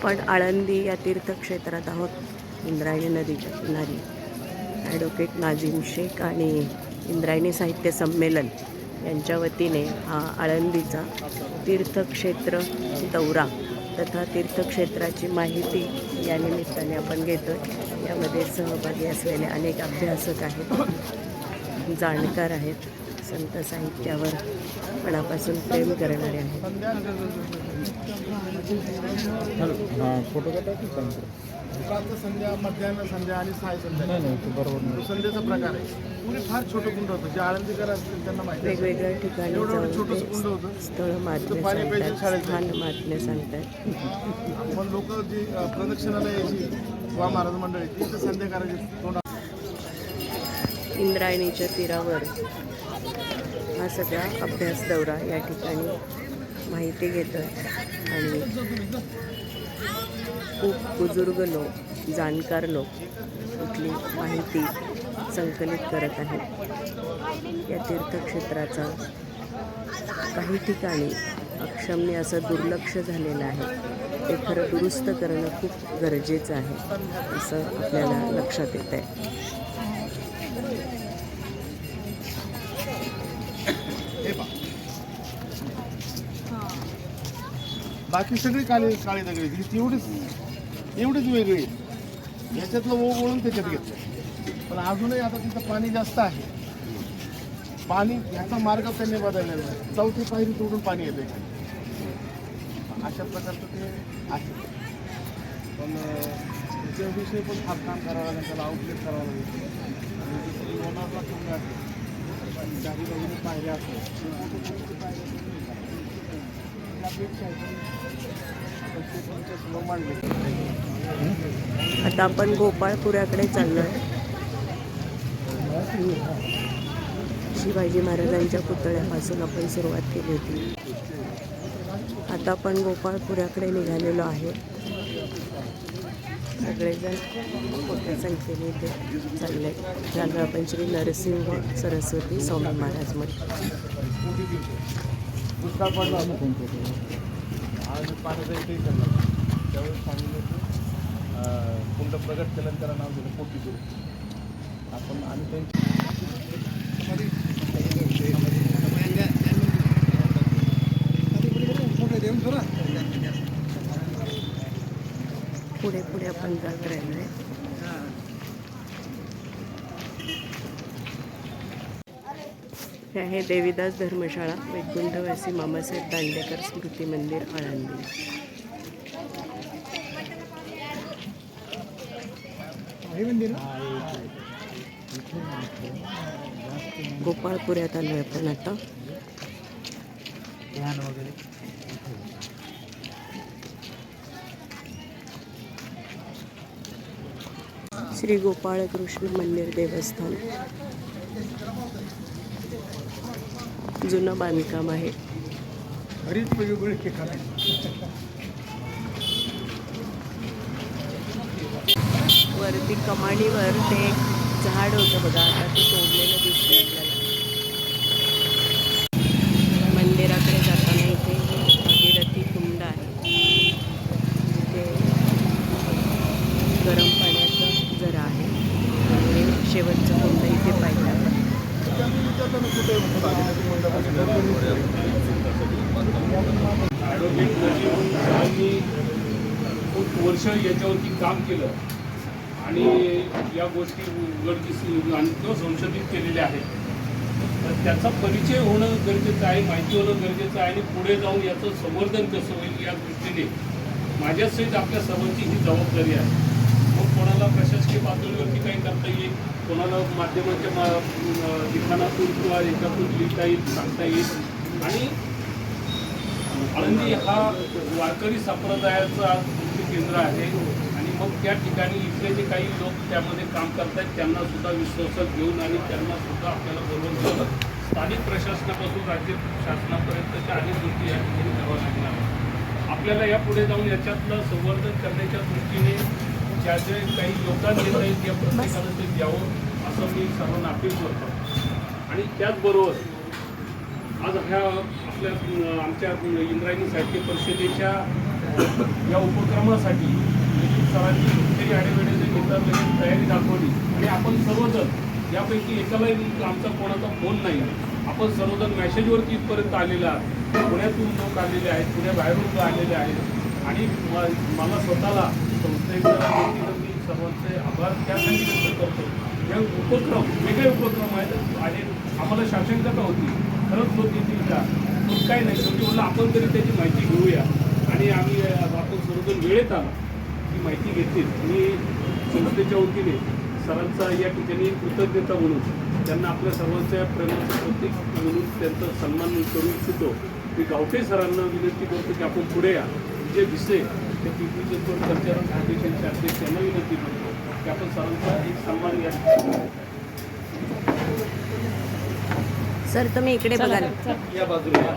आपण आळंदी या तीर्थक्षेत्रात आहोत. इंद्रायणी नदीच्या किनारी. ॲडव्होकेट नाझीम शेख आणि इंद्रायणी साहित्य संमेलन यांच्या वतीने हा आळंदीचा तीर्थक्षेत्र दौरा तथा तीर्थक्षेत्राची माहिती या निमित्ताने आपण घेतो यामध्ये सहभागी असलेले अनेक अभ्यासक आहेत जाणकार आहेत. संत साहित्यावर मनापासून प्रेम करणारे आहेत. हां संध्या? मध्यान्ह संध्या आणि साय संध्या. नाही नाही ते बरोबर संध्याचा प्रकार आहे. फार छोटं कुंड होतं. जे आळंदीकर असतील त्यांना माहिती आहे. वेगवेगळ्या ठिकाणी एवढं छोटंसं कुंड ते होतं. स्थळ तिथं पाणी सांगतात शाळेत सांगतात. पण लोक जी प्रदक्षिणाला यायची वा महाराज मंडळी ती तर संध्या करायची तोंड इंद्रायणीच्या तीरावर हा सगळा अभ्यास दौरा या ठिकाणी माहिती घेतोय. आणि खूप बुजुर्ग लोक जाणकार लोक इथली माहिती संकलित करत आहेत. या तीर्थक्षेत्राचा काही ठिकाणी अक्षम्य असं दुर्लक्ष झालेलं आहे. ते खरं दुरुस्त करणं खूप गरजेचं आहे असं आपल्याला लक्षात येत आहे बाकी सगळी काळी काळी दगडी ही तेवढीच एवढीच वेगळी आहे. याच्यातलं ओघ वळून त्याच्यात घेतलं पण अजूनही आता तिथं पाणी जास्त आहे. पाणी ह्याचा मार्ग त्यांनी बदललेला आहे. चौथी पायरी तोडून पाणी येते अशा प्रकारचं ते आहे. पण त्याच्याविषयी पण फार काम करावं लागेल. त्याला आउटलेट करावं लागेल. आणि दुसरी लोणारला कुंड आहे. चारी बाजूने पायऱ्या असतात. आता आपण गोपाळपुऱ्याकडे चाललो आहे शिवाजी महाराजांच्या पुतळ्यापासून आपण सुरुवात केली होती. आता आपण गोपाळपुऱ्याकडे निघालेलो आहे. सगळेजण मोठ्या संख्येने इथे चालले. चाललो आपण श्री नरसिंह सरस्वती स्वामी महाराजमध्ये दुष्काळ पडला होता कोण फोटो पाण्याचा इथे झाला त्यावेळेस सांगितलं की कुंड प्रगट केलं त्याला नाव दिलं पोटी करू आपण आणि त्यांची पुढे पुढे आपण जात राहिलो आहे. हे आहे देवीदास धर्मशाळा वैकुंठवासी मामासाहेब दांडेकर स्मृती मंदिर आळंदी. गोपाळपुऱ्यात आलो आहे आपण आता. श्री गोपाळकृष्ण मंदिर देवस्थान. जुनं बांधकाम आहे. वरती कमानीवर ते झाड होतं बघा आता ते तोडलेलं दिसतंय आपल्याला मंदिराकडे जाताना इथे भागीरथी कुंड आहे इथे गरम पाण्याचं जरा आहे आणि शेवटचं कुंड इथे पाहिलं आपण ॲडव्होकेट नजीब साहेबांनी खूप वर्ष याच्यावरती काम केलं आणि या गोष्टी उघडकीस आणि किंवा संशोधित केलेल्या आहेत. तर त्याचा परिचय होणं गरजेचं आहे. माहिती होणं गरजेचं आहे आणि पुढे जाऊन याचं संवर्धन कसं होईल या दृष्टीने माझ्यासहित आपल्या सर्वांची ही जबाबदारी आहे. मग कोणाला राष्ट्रीय पातळीवरती काही करता येईल कोणाला माध्यमांच्या मा लिखाणातून किंवा याच्यातून लिहिता येईल सांगता येईल. आणि आळंदी हा वारकरी संप्रदायाचा मुख्य केंद्र आहे. आणि मग त्या ठिकाणी इथले जे काही लोक त्यामध्ये काम करतात त्यांना सुद्धा विश्वासात घेऊन आणि त्यांना सुद्धा आपल्याला बरोबर घेऊन स्थानिक प्रशासनापासून राज्य शासनापर्यंतच्या अनेक गोष्टी या ठिकाणी कराव्या लागणार आपल्याला यापुढे जाऊन याच्यातलं संवर्धन करण्याच्या दृष्टीने जे काही योगदान देता येईल त्या प्रत्येकानं ते द्यावं असं मी सर्वांना अपील करतो. आणि त्याचबरोबर आज ह्या आपल्या आमच्या इंद्रायणी साहित्य परिषदेच्या या उपक्रमासाठी सरांनी कुठेतरी आडेवेळे घेतला लगेच तयारी दाखवली. आणि आपण सर्वजण यापैकी एकालाही आमचा कोणाचा फोन नाही. आपण सर्वजण मॅसेजवरती इथपर्यंत आलेले आहात. पुण्यातून लोक आलेले आहेत पुण्याबाहेरून लोक आलेले आहेत. आणि मला स्वतःला संस्थेच्या वतीनं मी सर्वांचे आभार. त्यासाठी व्यक्त करतो. हे उपक्रम वेगळे उपक्रम आहेत आणि आम्हाला शासनकता होती. खरंच लोक येतील का पण काही नाही. शेवटी म्हणलं आपण तरी त्याची माहिती घेऊया. आणि आम्ही अ, आपण सर्वजण वेळेत आलो. ही माहिती घेतली. मी संस्थेच्या वतीने सरांचा या ठिकाणी कृतज्ञता म्हणून त्यांना आपल्या सर्वांच्या प्रेमाचं प्रतीक म्हणून त्यांचा सन्मान करू इच्छितो. मी गावठे सरांना विनंती करतो की आपण पुढे या. जे दिसे ते पी पी कोण कल्चर फाउंडेशनचे अध्यक्ष त्यांना विनंती करतो की आपण सर्वांचा एक सन्मान सर तुम्ही इकडे बघाल या बाजूला